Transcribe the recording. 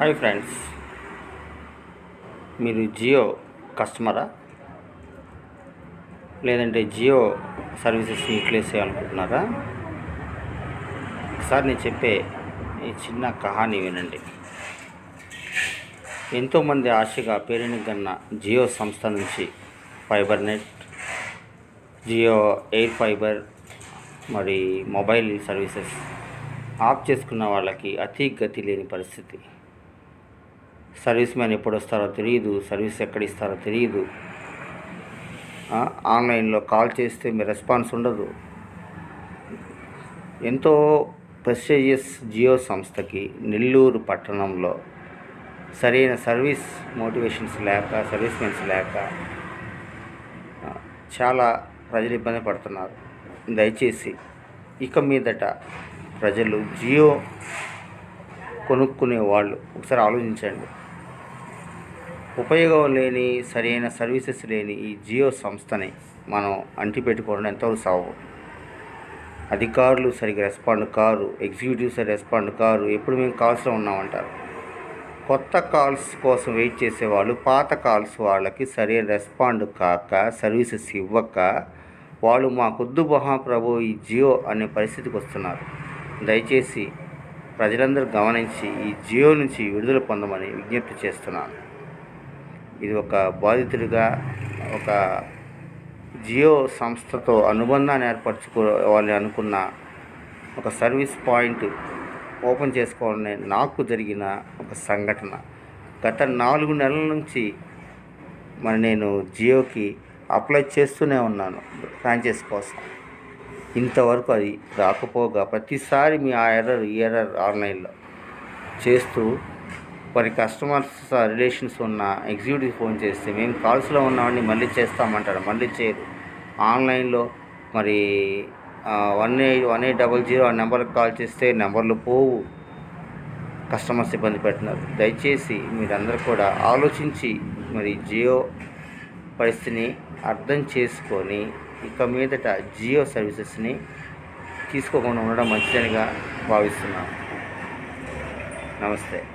Hi friends. మీరు జియో కస్టమరా? లేదంటే Jio services utilise చేయాలనుకుంటున్నారా ఒకసారి నేను చెప్పే ఈ చిన్న కహాని వినండి. ఎంతోమంది ఆశగా పేరుని కన్న జియో సంస్థ నుంచి fibre net Jio air fibre మరి మొబైల్ సర్వీసెస్ ఆఫ్ చేసుకున్న వాళ్ళకి అతి గతి లేని పరిస్థితి. సర్వీస్ మ్యాన్ ఎప్పుడు వస్తారో తెలియదు సర్వీస్ ఎక్కడ ఇస్తారో తెలియదు ఆన్లైన్లో కాల్ చేస్తే మీ రెస్పాన్స్ ఉండదు. ఎంతో ప్రెస్టీజియస్ జియో సంస్థకి నెల్లూరు పట్టణంలో సరైన సర్వీస్ మోటివేషన్స్ లేక సర్వీస్ మెన్స్ లేక చాలా ప్రజలు ఇబ్బంది పడుతున్నారు. దయచేసి ఇక మీదట ప్రజలు జియో కొనుక్కునే వాళ్ళు ఒకసారి ఆలోచించండి. ఉపయోగం లేని సరైన సర్వీసెస్ లేని ఈ జియో సంస్థని మనం అంటిపెట్టుకోవడం ఎంతవరకు సాగు అధికారులు సరిగ్గా రెస్పాండ్ కారు ఎగ్జిక్యూటివ్ సరి రెస్పాండ్ కారు ఎప్పుడు మేము కాల్స్లో ఉన్నామంటారు? కొత్త కాల్స్ కోసం వెయిట్ చేసేవాళ్ళు పాత కాల్స్ వాళ్ళకి సరైన రెస్పాండ్ కాక సర్వీసెస్ ఇవ్వక వాళ్ళు మాకొద్దు మహాప్రభు ఈ జియో అనే పరిస్థితికి వస్తున్నారు. దయచేసి ప్రజలందరూ గమనించి ఈ జియో నుంచి విడుదల పొందమని విజ్ఞప్తి చేస్తున్నాను. ఇది ఒక బాధితుడిగా ఒక జియో సంస్థతో అనుబంధాన్ని ఏర్పరచుకోవాలని అనుకున్న ఒక సర్వీస్ పాయింట్ ఓపెన్ చేసుకోవాలని నాకు జరిగిన ఒక సంఘటన. గత నాలుగు నెలల నుంచి మరి నేను జియోకి అప్లై చేస్తూనే ఉన్నాను ఫ్రాంచైజ్ కోసం. ఇంతవరకు అది రాకపోగా ప్రతిసారి మీ ఆ ఎర్రర్ ఈ ఎర్రర్ ఆన్లైన్లో చేస్తూ మరి కస్టమర్స్ రిలేషన్స్ ఉన్న ఎగ్జిక్యూటివ్ ఫోన్ చేస్తే మేము కాల్స్లో ఉన్నామని మళ్ళీ చేస్తామంటారు మళ్ళీ చేయరు. ఆన్లైన్లో మరి one eight one eight double zero ఆ నెంబర్కి కాల్ చేస్తే నెంబర్లు పోవు. కస్టమర్స్ ఇబ్బంది పెడుతున్నారు. దయచేసి మీరందరూ కూడా ఆలోచించి మరి జియో పరిస్థితిని అర్థం చేసుకొని ఇక మీదట జియో సర్వీసెస్ని తీసుకోకుండా ఉండడం మంచిదనిగా భావిస్తున్నాను నమస్తే.